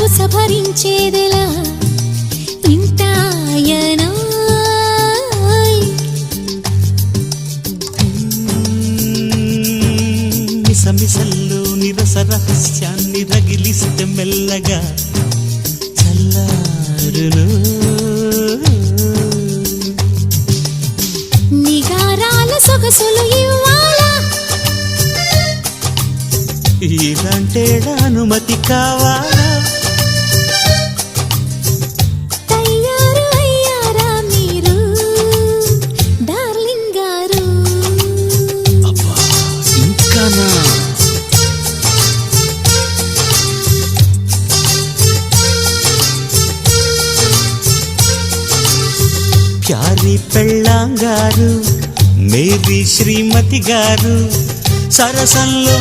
బుస భరించేదెలా ఇంటాయనా మిసమిసల్లో నిరస రహస్యాన్ని రగిలిస్తే మెల్లగా చల్లారును. నిగారాల సొగసులు ఇవ్వాలా? ఇలాంటేడా అనుమతి కావాలా? ప్యారి పెళ్ళాంగారు మేరీ శ్రీమతి గారు సరసంలో